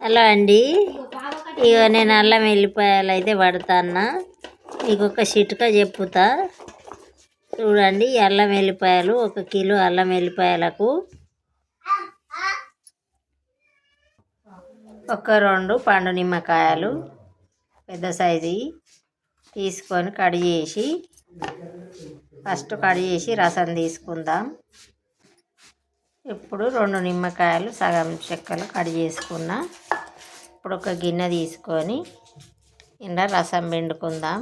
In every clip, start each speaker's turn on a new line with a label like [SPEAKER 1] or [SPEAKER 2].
[SPEAKER 1] Hello అండి. ఇక నేను అల్లం వెల్లిపాయలు అయితే పడతానా మీకు ఒక చిటుక చెప్పుతా. చూడండి అల్లం వెల్లిపాయలు ఒక కిలో అల్లం వెల్లిపాయలకు ఒక రెండు పండు నిమ్మకాయలు పెద్ద సైజు తీసుకొని కట్ చేసి ఫస్ట్ కట్ చేసి రసం తీసుకుందాం. ఇప్పుడు రెండు నిమ్మకాయలు సగం చెక్కలు కడి చేసుకున్న. ఇప్పుడు ఒక గిన్నె తీసుకొని ఇంట్లో రసం పిండుకుందాం.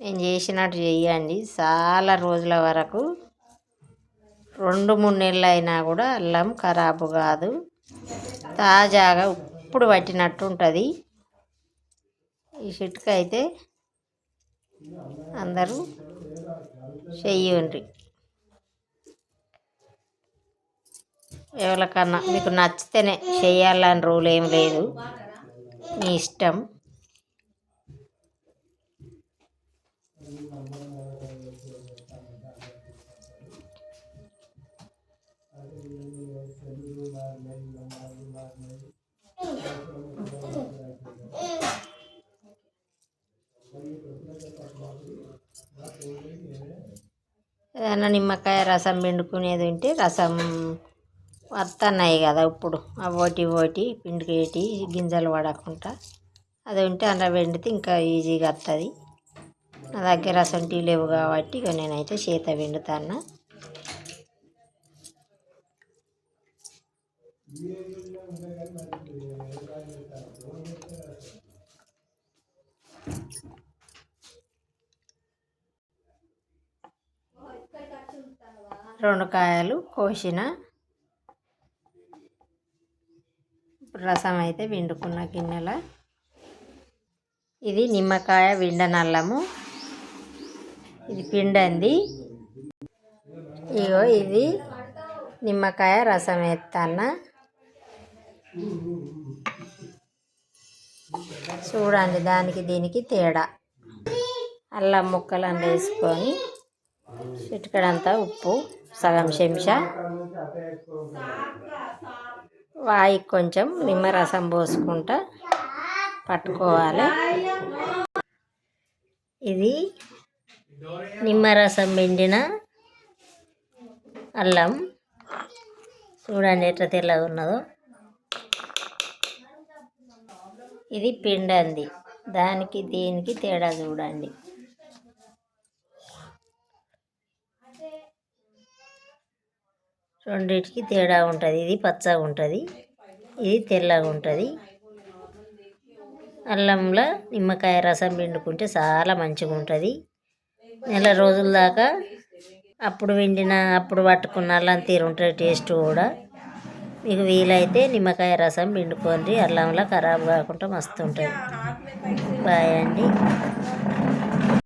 [SPEAKER 1] నేను చేసినట్టు చేయండి చాలా రోజుల వరకు రెండు మూడు నెలలు అయినా కూడా అల్లం ఖరాబు కాదు. తాజాగా ఇప్పుడు పట్టినట్టు ఉంటుంది. ఈ చిట్క అయితే అందరూ చెయ్యండి. ఎవరికన్నా మీకు నచ్చితేనే చేయాలని రూల్ ఏం లేదు. మీ ఇష్టం. ఏదైనా నిమ్మకాయ రసం పిండుకునేది ఉంటే రసం వస్తున్నాయి కదా ఇప్పుడు. అవోటి ఓటి పిండికేటి గింజలు పడకుండా అది ఉంటే అందులో వెండితే ఇంకా ఈజీగా వస్తుంది నా దగ్గర రసం టీ లేవు కాబట్టి ఇక నేనైతే చేత పిండుతాను రెండు కాయలు కోసిన రసం అయితే విండుకున్న గిన్నెల. ఇది నిమ్మకాయ విండనల్లము ఇది పిండంది. ఇగో ఇది నిమ్మకాయ రసం వేస్తాన్న చూడండి దానికి దీనికి తేడా. అల్లం ముక్కలను వేసుకొని చిటికడంతా ఉప్పు. సగం చెంచా. వాయి కొంచెం నిమ్మరసం పోసుకుంటా పట్టుకోవాలి. ఇది నిమ్మరసం పిండిన అల్లం. చూడండి ఎట్లా తెల్లగా ఉన్నదో. ఇది పిండంది. దానికి దీనికి తేడా చూడండి. రెండింటికి తేడా ఉంటుంది. ఇది పచ్చగా ఉంటుంది. ఇది తెల్లగా ఉంటుంది. అల్లంలో నిమ్మకాయ రసం పిండుకుంటే చాలా మంచిగా ఉంటుంది. నెల రోజుల దాకా అప్పుడు వండిన అప్పుడు పట్టుకున్న అల్లం తీరు ఉంటుంది టేస్ట్ కూడా. మీకు వీలైతే నిమ్మకాయ రసం పిండుకోండి. అల్లంలో ఖరాబ్ కాకుండా మస్తు ఉంటుంది. బాయ్ అండి.